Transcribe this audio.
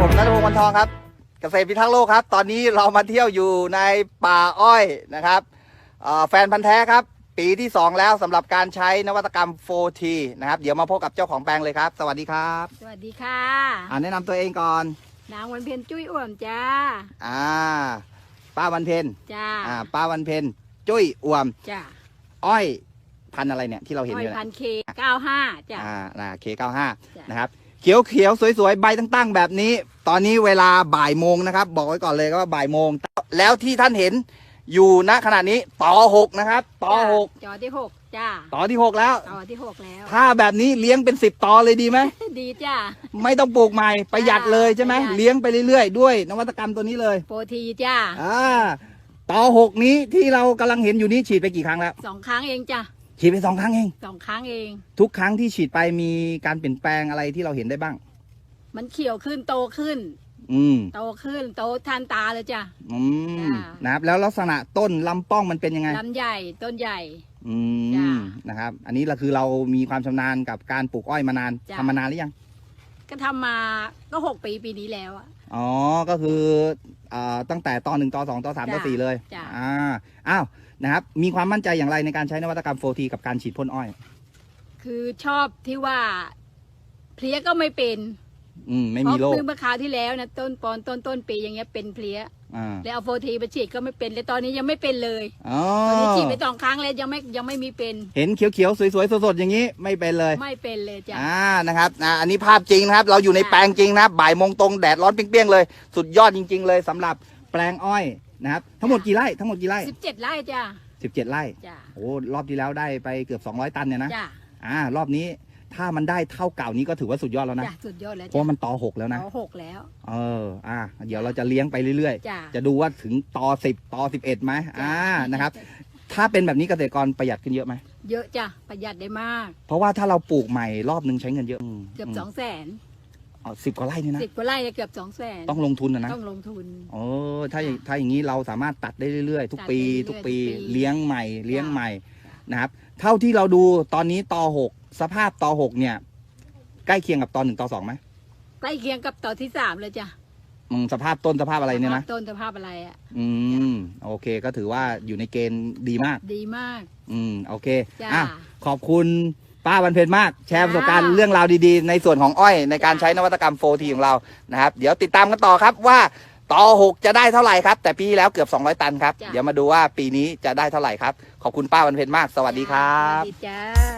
ผมนัทพงศ์วันทองครับ เกษตรพิทักษ์โลกครับ ตอนนี้เรามาเที่ยวอยู่ในป่าอ้อยนะครับเอ่อแฟนพันธ์แท้ครับ ปีที่ 2 แล้วสำหรับการใช้นวัตกรรม 4T นะครับ เดี๋ยวมาพบกับเจ้าของแปลงเลยครับ สวัสดีครับ สวัสดีค่ะอ่าแนะนำตัวเองก่อนนางวันเพ็ญจุ้ยอ่วมจ้าอ่า ป้าวันเพ็ญจ้าอ่าป้าวันเพ็ญจุ้ยอวมจ้าอ้อยพันธุ์อะไรเนี่ยที่เราเห็นอ้ออยยู่พัเนี่ยนเคเก้าห้าจ้าอ่านะเคเก้าห้าจ้ะนะครับ เขียวเขียวๆสวยๆ ใบตั้งๆ แบบนี้ ตอนนี้เวลาบ่ายโมงนะครับ บอกไว้ก่อนเลยว่าบ่ายโมง แล้วที่ท่านเห็นอยู่ณขณะนี้ต่อหกนะครับ ต่อหกจอที่หกจ้าต่อที่หกแล้ว ต่อที่หกแล้ว ถ้าแบบนี้เลี้ยงเป็นสิบต่อเลยดีไหม ดีจ้าไม่ต้องปลูกใหม่ประหยัดเลยใช่ไหมประหยัดเลี้ยงไปเรื่อยๆ ด้วย นวัตกรรมตัวนี้เลย โปรทีจ้าอ่าต่อหกนี้ที่เรากำลังเห็นอยู่นี้ฉีดไปกี่ครั้งแล้วสองครั้งเองจ้า ฉีดไปสองครั้งเอง สองครั้งเอง ทุกครั้งที่ฉีดไปมีการเปลี่ยนแปลงอะไรที่เราเห็นได้บ้าง มันเขียวขึ้นโตขึ้น อืม โตขึ้นโตทันตาเลยจ้าอืม จ้ะ นะครับ แล้วลักษณะต้นลำป้องมันเป็นยังไง ลำใหญ่ต้นใหญ่ อืจ้ะม นะครับ อันนี้เราคือเรามีความชำนาญกับการปลูกอ้อยมานานจ้ะ ทำมานานหรือยัง ก็ทำมาก็หกปีปีนี้แล้วอะ อ๋อ ก็คืออ่าตั้งแต่ตอนหนึ่งตอนสองตอนสามจ้ะตอนสี่เลย จ้ะ อ่า อ้าว นะครับ มีความมั่นใจอย่างไรในการใช้นวัตกรรมโฟทีกับการฉีดพ่นอ้อย คือชอบที่ว่าเพลี้ยก็ไม่เป็นอืมไม่มีโรคเพราะเมื่อคราวที่แล้วนะต้นปอนต้นต้นปีอย่างเงี้ยเป็นเพลี้ยอ่าแล้วเอาโฟทีไปฉีดก็ไม่เป็นแล้วตอนนี้ยังไม่เป็นเลยอ๋อตอนนี้ฉีดไปสองครั้งแล้วยังไม่ยังไม่มีเป็น เห็นเขียวๆ สวยๆ สดๆ อย่างนี้ไม่เป็นเลย ไม่เป็นเลยจ้ะ อ่า นะครับอ่าอันนี้ภาพจริงนะครับ เราอยู่ในจ้ะแปลงจริงนะครับ บ่ายโมงตรงแดดร้อนเปรี้ยงๆเลย สุดยอดจริง ๆ เลยสำหรับแปลงอ้อย นะครับ ทั้งหมดกี่ไร่ทั้งหมดกี่ไร่สิบเจ็ดไร่จ้ะ17ไร่จ้ะโอ้รอบที่แล้วได้ไปเกือบ200ตันเนี่ยนะจ้ะอ่ารอบนี้ถ้ามันได้เท่าเก่านี้ก็ถือว่าสุดยอดแล้วนะจ้ะสุดยอดแล้วเพจ้ะราะมันต่อหกแล้วนะเอาหกแล้ว เอออ่าเดี๋ยวเราจะเลี้ยงไปเรื่อยจ้ะ ๆ จะดูว่าถึงต่อสิบต่อสิบเอ็ดไหมอ่านะครับ ถ้าเป็นแบบนี้เกษตรกรประหยัดขึ้นเยอะไหมเยอะจ้ะประหยัดได้มากเพราะว่าถ้าเราปลูกใหม่รอบนึงใช้เงินเยอะเกือบสองแสน สิบกว่าไร่เนี่ยนะสิบกว่าไร่เนี่ยเกือบสองแสนต้องลงทุนนะนะต้องลงทุน โอ้ถ้าอย่างถ้าอย่างนี้เราสามารถตัดได้เรื่อยๆ ทุกปี ตัดได้เรื่อยๆทุกปีทุกปี เลี้ยงใหม่เลี้ยงจ้ะใหม่นะครับ เท่าที่เราดูตอนนี้ต่อหกสภาพต่อหกเนี่ย ใกล้เคียงกับตอนหนึ่งต่อสองไหมใกล้เคียงกับต่อที่สามเลยจ้ะอืมสภาพต้นสภาพอะไรเนี่ยนะสภาพต้นสภาพอะไรอะ อืม โอเคก็ถือว่าอยู่ในเกณฑ์ดีมาก ดีมาก อืม โอเค จ้ะ อะ ขอบคุณ ป้าวันเพ็ญมาก แชร์จ้ะประสบการณ์เรื่องราวดีๆ ในส่วนของอ้อยในการจ้ะใช้นวัตกรรมโฟทีของเรานะครับ เดี๋ยวติดตามกันต่อครับว่าต่อหกจะได้เท่าไหร่ครับ แต่ปีที่แล้วเกือบ 200 ตันครับจ้ะเดี๋ยวมาดูว่าปีนี้จะได้เท่าไหร่ครับ ขอบคุณป้าวันเพ็ญมาก สวัสดีครับ สวัสดีจ้า